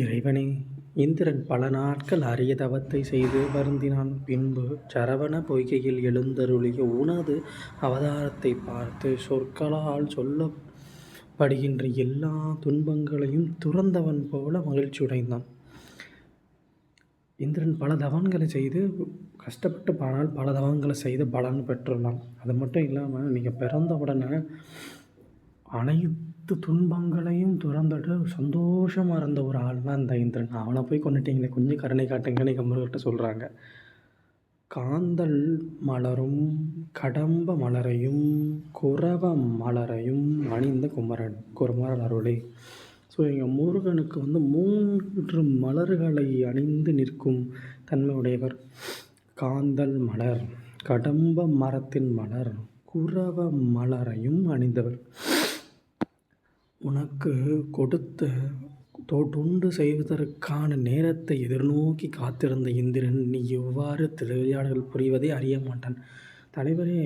இறைவனே இந்திரன் பல நாட்கள் அரிய தவத்தை செய்து வருந்தினான். பின்பு சரவண பொய்கையில் எழுந்தருளிய உனது அவதாரத்தை பார்த்து சொற்களால் சொல்லப்படுகின்ற எல்லா துன்பங்களையும் துறந்தவன் போல மகிழ்ச்சியுடைந்தான். இந்திரன் பல தவன்களை செய்து கஷ்டப்பட்டு பானால் பல தவங்களை செய்து பலன் பெற்றுள்ளான். அது மட்டும் இல்லாமல் நீங்கள் பிறந்த உடனே அனைத்து துன்பங்களையும் துறந்துட்டு சந்தோஷமாக இருந்த ஒரு ஆள்னா இந்த இந்திரன். அவனை போய் கொண்டுட்டீங்களே கொஞ்சம் கருணை காட்டுங்கன்னு கம்பர்கிட்ட சொல்கிறாங்க காந்தல் மலரும் கடம்ப மலரையும் குரவ மலரையும் அணிந்த குமரன் குமரன் அருளே. ஸோ எங்கள் முருகனுக்கு வந்து மூன்று மலர்களை அணிந்து நிற்கும் தன்மையுடையவர் காந்தல் மலர் கடம்ப மரத்தின் மலர் குரவ மலரையும் அணிந்தவர். உனக்கு கொடுத்த தொ தொண்டு செய்வதற்கான நேரத்தை எதிர்நோக்கி காத்திருந்த இந்திரன் நீ எவ்வாறு திருவிளையாடல் புரிவதை அறிய மாட்டான். தலைவரே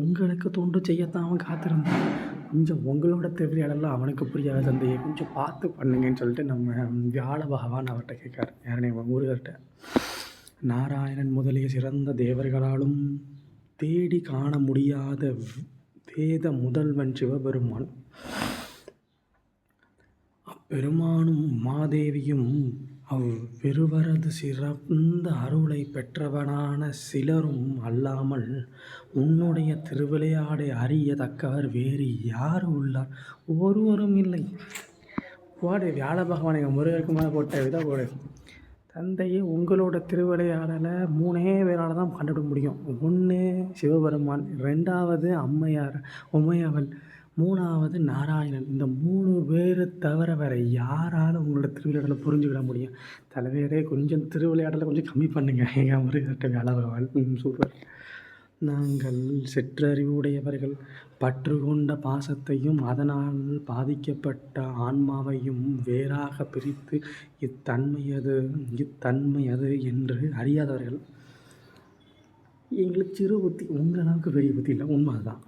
உங்களுக்கு தொண்டு செய்யத்தான் அவன் காத்திருந்தான். கொஞ்சம் உங்களோட திருவிளையாடலாம் அவனுக்கு புரியாத தந்தையை கொஞ்சம் பார்த்து பண்ணுங்கன்னு சொல்லிட்டு நம்ம வியாழ பகவான் அவர்கிட்ட கேட்கார் யாரனே முருகர்கிட்ட நாராயணன் முதலிய சிறந்த தேவர்களாலும் தேடி காண முடியாத வேத முதல்வன் சிவபெருமான் பெருமானும் உமாதேவியும் அவ்விருவரது சிறந்த அருளை பெற்றவனான சிலரும் அல்லாமல் உன்னுடைய திருவிளையாடை அறியத்தக்கவர் வேறு யார் உள்ளார்? ஒருவரும் இல்லை. போடு வியாழ பகவானை முருகருக்கு மேலே போட்ட வித போடு. தந்தையே உங்களோட திருவிளையாடலை மூணே பேரால் தான் கண்டுபிட முடியும். ஒன்று சிவபெருமான் ரெண்டாவது அம்மையார் உமையவள். மூணாவது நாராயணன். இந்த மூணு பேரை தவிர வேறு யாராலும் உங்களோட திருவிளையாடலை புரிஞ்சுக்கிட முடியும்? தலைவரே கொஞ்சம் திருவிளையாடலை கொஞ்சம் கம்மி பண்ணுங்கள் எங்கள் முருகர்கிட்ட வேலை சூப்பர். நாங்கள் சிற்றறிவுடையவர்கள். பற்று கொண்ட பாசத்தையும் அதனால் பாதிக்கப்பட்ட ஆன்மாவையும் வேறாக பிரித்து இத்தன்மையது இத்தன்மையது என்று அறியாதவர்கள். எங்களுக்கு சிறு புத்தி உங்கள் அளவுக்கு பெரிய புத்தி இல்லை. உண்மை அதுதான்.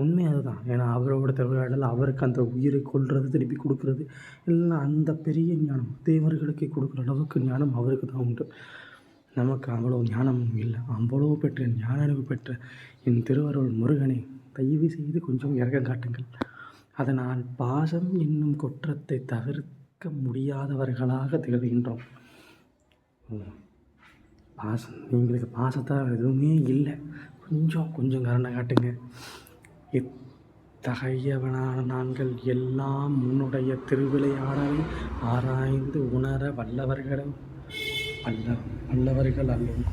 உண்மை அதுதான். ஏன்னா அவரோட திருவிழாடல் அவருக்கு அந்த உயிரை கொள்வது திருப்பி கொடுக்கறது எல்லாம் அந்த பெரிய ஞானம் தேவர்களுக்கு கொடுக்குற அளவுக்கு ஞானம் அவருக்கு தான் உண்டு. நமக்கு அவ்வளோ ஞானமும் இல்லை. அவ்வளோ பெற்ற ஞான அறிவு பெற்ற என் திருவருள் முருகனை தயவு செய்து கொஞ்சம் இறக்க காட்டுங்கள். அதனால் பாசம் என்னும் குற்றத்தை தவிர்க்க முடியாதவர்களாக திகழ்கின்றோம். பாசம். எங்களுக்கு பாசத்தால் எதுவுமே இல்லை. கொஞ்சம் கொஞ்சம் கருணை காட்டுங்க. இத்தகையவனான நாங்கள் எல்லாம் உன்னுடைய திருவிளையாடலை ஆராய்ந்து உணர வல்லவர்களும் அல்ல வல்லவர்கள் அல்லோம்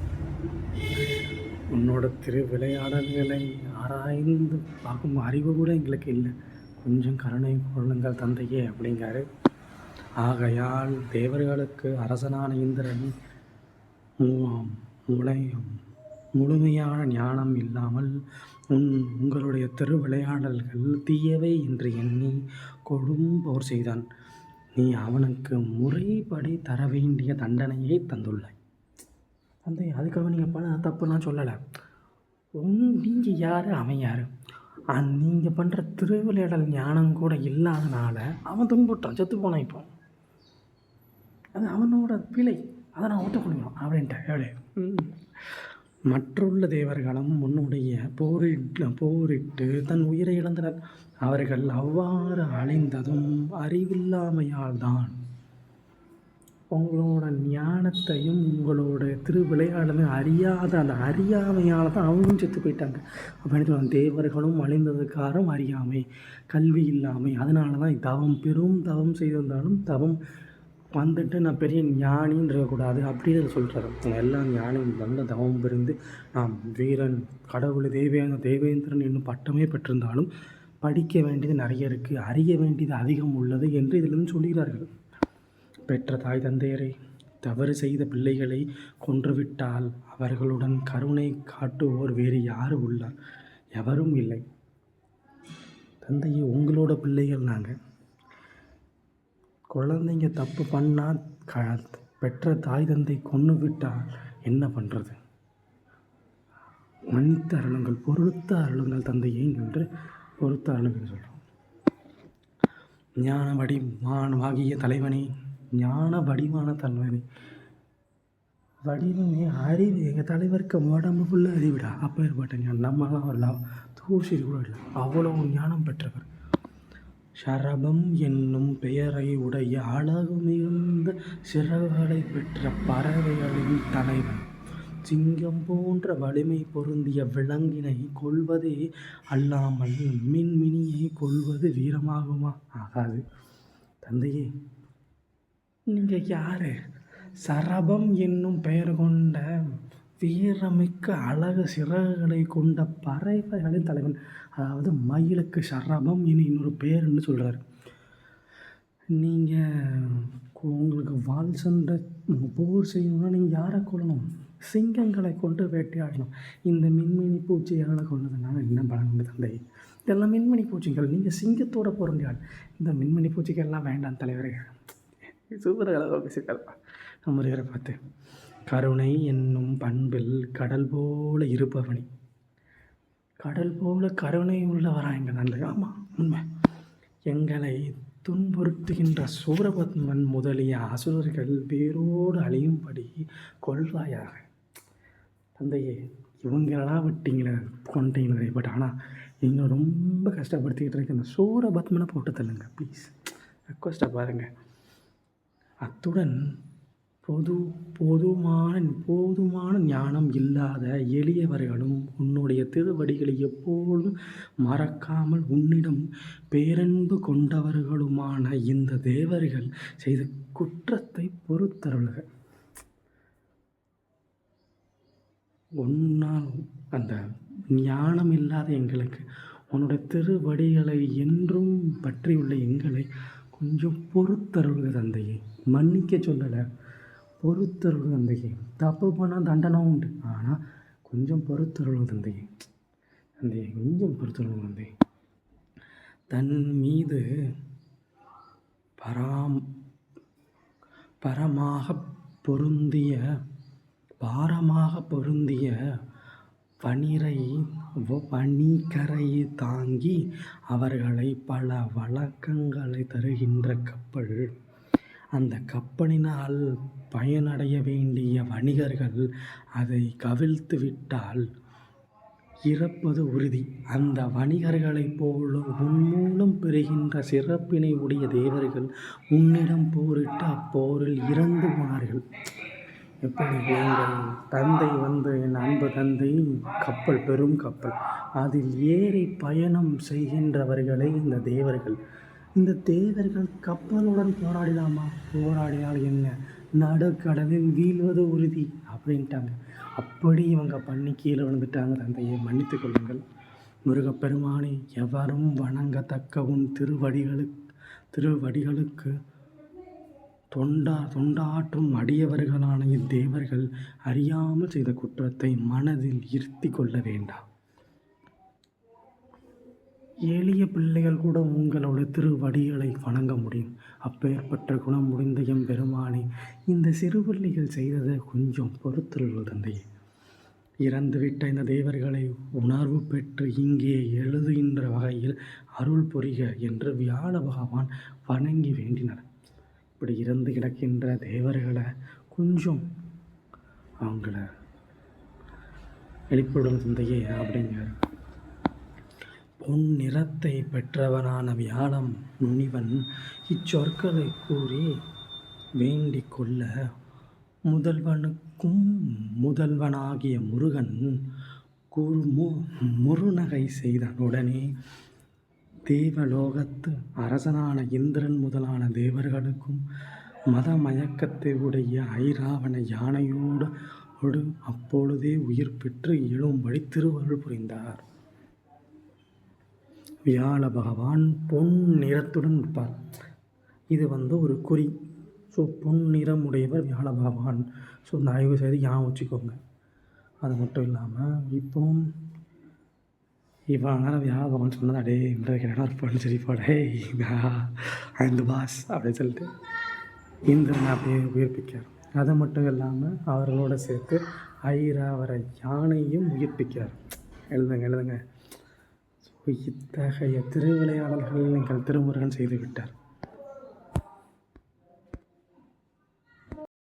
உன்னோட திருவிளையாடல்களை ஆராய்ந்து பார்க்கும் அறிவு கூட எங்களுக்கு இல்லை. கொஞ்சம் கருணை கொள்ளுங்கள் தந்தையே அப்படிங்காரு ஆகையால் தேவர்களுக்கு அரசனான இந்திரன் முளை முழுமையான ஞானம் இல்லாமல் உங்களுடைய திருவிளையாடல்கள் தீயவை என்று எண்ணி கொடும் போர் செய்தான். நீ அவனுக்கு முறைப்படி தர வேண்டிய தண்டனையை தந்துள்ளாய். தந்தை அதுக்காக நீங்கள் பண்ண தப்புலாம் சொல்லலை. உன் நீங்கள் யார்? அவன் யார்? நீங்கள் பண்ணுற திருவிளையாடல் ஞானம் கூட இல்லாதனால அவன் துன்புட்டான் செத்து போனான் இப்போ. அது அவனோட பிழை. அதை நான் ஒத்துக்கொள்ளணும் அப்படின்ட்டு எவ்வளோ மற்றுள்ள தேவர்களும் உன்னுடைய போரிட்டு போரிட்டு தன் உயிரை இழந்தனர். அவர்கள் அவ்வாறு அழிந்ததும் அறிவில்லாமையால் தான் உங்களோட ஞானத்தையும் உங்களோட திருவிளையாடலையும் அறியாத அந்த அறியாமையால் தான் அவங்களும் செத்து போயிட்டாங்க. அப்படின்னு தேவர்களும் அழிந்ததுக்கு அறியாமை கல்வி இல்லாமை. அதனால தான் தவம் பெரும் தவம் செய்திருந்தாலும் தவம் வந்துட்டு நான் பெரிய ஞானின்னு இருக்கக்கூடாது அப்படின்னு சொல்கிறாரு எல்லா ஞானியும் நல்ல தவம் பிரிந்து நாம் வீரன் கடவுள் தேவேந்திர தேவேந்திரன் என்னும் பட்டமே பெற்றிருந்தாலும் படிக்க வேண்டியது நிறைய இருக்குது அறிய வேண்டியது அதிகம் உள்ளது என்று இதிலிருந்து சொல்கிறார்கள். பெற்ற தாய் தந்தையரை தவறு செய்த பிள்ளைகளை கொன்றுவிட்டால் அவர்களுடன் கருணை காட்டுவோர் வேறு யார் உள்ளார்? எவரும் இல்லை. தந்தையை உங்களோட பிள்ளைகள் நாங்கள் குழந்தைங்க தப்பு பண்ணால் க பெற்ற தாய் தந்தை கொன்று விட்டால் என்ன பண்ணுறது மன்னித்த அருளுங்கள் பொறுத்த அருளுங்கள் தந்தையே என்று பொறுத்த அருளுங்கள் சொல்கிறோம் ஞான மானவாகிய தலைவனே ஞான வடிவான தலைவனே. வடிவமே அறிவு எங்கள் தலைவருக்கு உடம்பு ஃபுல்லாக அறிவிடா. அப்போ ஏற்பட்ட ஞானம் நம்மளாம் வரலாம் தூசி கூட இல்லை. அவ்வளோ ஞானம் பெற்றவர். ஷரபம் என்னும் பெயரை உடைய அழகு மிகுந்த சிறகுகளை பெற்ற பறவைகளின் தலைவன். சிங்கம் போன்ற வலிமை பொருந்திய விலங்கினை கொல்வதே அல்லாமல் மின்மினியை கொல்வது வீரமாகுமா? ஆகாது. தந்தையே நீங்கள் யார்? சரபம் என்னும் பெயர் கொண்ட வீரமிக்க அழகு சிறகுகளை கொண்ட பறவைகளின் தலைவன் அதாவது மயிலுக்கு சரபம் இனி இன்னொரு பேருன்னு சொல்கிறார் நீங்கள் உங்களுக்கு வால் சென்ற போர் செய்யணும்னா நீங்கள் யாரை கொள்ளணும் சிங்கங்களை கொண்டு வேட்டையாடணும். இந்த மின்மினி பூச்சிகளை கொண்டதுனால என்ன பலன் தந்தை. இதெல்லாம் மின்மினி பூச்சிகள். நீங்கள் சிங்கத்தோட பொருந்தியாள் இந்த மின்மினி பூச்சிகள்லாம் வேண்டாம் தலைவரே. சூப்பர் அழகாக பேசியிருக்காருப்பா நம்ம பார்த்து. கருணை என்னும் பண்பில் கடல் போல இருப்பவனி. கடல் போல கருணை உள்ளவரா எங்கள் நல்ல ஆமாம் உண்மை. எங்களை துன்புறுத்துகின்ற சூரபத்மன் முதலிய அசுரர்கள் வேரோடு அழியும்படி கொள்வாயாக. தந்தையே இவங்களெல்லாம் விட்டீங்களே கொண்டீங்களே பட் ஆனால் எங்களை ரொம்ப கஷ்டப்படுத்திக்கிட்டு இருக்க இந்த சூரபத்மனை போட்டு தள்ளுங்க ப்ளீஸ் ரெக்வஸ்ட்டாக பாருங்கள் அத்துடன் பொது போதுமான போதுமான ஞானம் இல்லாத எளியவர்களும் உன்னுடைய திருவடிகளை எப்போதும் மறக்காமல் உன்னிடம் பேரன்பு கொண்டவர்களுமான இந்த தேவர்கள் செய்த குற்றத்தை பொறுத்தருளுக. உன்னால் அந்த ஞானம் இல்லாத எங்களுக்கு உன்னுடைய திருவடிகளை என்றும் பற்றியுள்ள எங்களை கொஞ்சம் பொறுத்தருள்க தந்தையை. மன்னிக்க சொல்லலை. பொறுத்தருள் தந்தையே. தப்பு பண்ணால் தண்டனை உண்டு. ஆனால் கொஞ்சம் பொறுத்தருள் தந்தையே. தந்தையே கொஞ்சம் பொறுத்தருள் தந்தை தன் மீது பராம் பரமாக பொருந்திய பாரமாக பொருந்திய பனிரை பனிக்கரை தாங்கி அவர்களை பல வழக்கங்களை தருகின்ற கப்பல். அந்த கப்பலினால் பயனடைய வேண்டிய வணிகர்கள் அதை கவிழ்த்து விட்டால் இறப்பது உறுதி. அந்த வணிகர்களைப் போல உன்மூலம் பெறுகின்ற சிறப்பினை உடைய தேவர்கள் உன்னிடம் போரிட்டு அப்போரில் இறந்து போனார்கள். எப்படி எங்கள் தந்தை வந்து என் அன்பு தந்தை கப்பல் பெரும் கப்பல். அதில் ஏறி பயணம் செய்கின்றவர்களே இந்த தேவர்கள். இந்த தேவர்கள் கப்பலுடன் போராடலாமா போராடினால் என்ன? நடுக்கடலில் வீழ்வது உறுதி அப்படின்ட்டாங்க. அப்படி இவங்க பண்ணி கீழே விழுந்துட்டாங்க தந்தையை. மன்னித்து கொள்ளுங்கள். முருகப்பெருமானை எவரும் வணங்கத்தக்க உன் திருவடிகளுக்கு திருவடிகளுக்கு தொண்டா தொண்டாற்றும் அடியவர்களான இத்தேவர்கள் அறியாமல் செய்த குற்றத்தை மனதில் இருத்தி கொள்ள வேண்டாம். எளிய பிள்ளைகள் கூட உங்களோட திருவடிகளை வணங்க முடியும். அப்பேற்பட்ட குணம் முடிந்த எம் பெருமானே இந்த சிறுபிள்ளைகள் செய்ததை கொஞ்சம் பொறுத்துள்ள தந்தையே. இறந்துவிட்ட இந்த தேவர்களை உணர்வு பெற்று இங்கே எழுதுகின்ற வகையில் அருள் புரிக என்று வியாழ பகவான் வணங்கி வேண்டினார். இப்படி இறந்து கிடக்கின்ற தேவர்களை கொஞ்சம் அவங்கள எழுப்பிவிடும் தந்தையே அப்படிங்கிறார். உன் நிறத்தை பெற்றவனான வியாழம் முனிவன் இச்சொற்களை கூறி வேண்டிக் கொள்ள முதல்வனுக்கும் முதல்வனாகிய முருகன் குறுமு முருநகை செய்தான் உடனே தேவலோகத்து அரசனான இந்திரன் முதலான தேவர்களுக்கும் மத மயக்கத்தை உடைய ஐராவண யானையோடு அப்பொழுதே உயிர் பெற்று எழும்படி திருவருள் புரிந்தார். வியாழ பகவான் பொன் நிறத்துடன் இருப்பார் இது வந்து ஒரு குறி. ஸோ பொன் நிறம் உடையவர் வியாழ பகவான். ஸோ தயவு செய்து ஞாபகம் வச்சுக்கோங்க. அது மட்டும் இல்லாமல் இப்போவும் இவன் நேரம் வியாழ பகவான் சொன்னது அடே இந்த கிடனா இருப்பான்னு சரி போடே ஐந்து பாஸ் அப்படின்னு சொல்லிட்டு இந்திரன் அப்படியே உயிர்ப்பிக்கார் அது மட்டும் இல்லாமல் அவர்களோட சேர்த்து ஐராவர யானையும் உயிர்ப்பிக்கார் எழுதுங்க எழுதுங்க. இத்தகைய திருவிளையாடல்கள் நீங்கள் திருமுருகன் செய்துவிட்டார்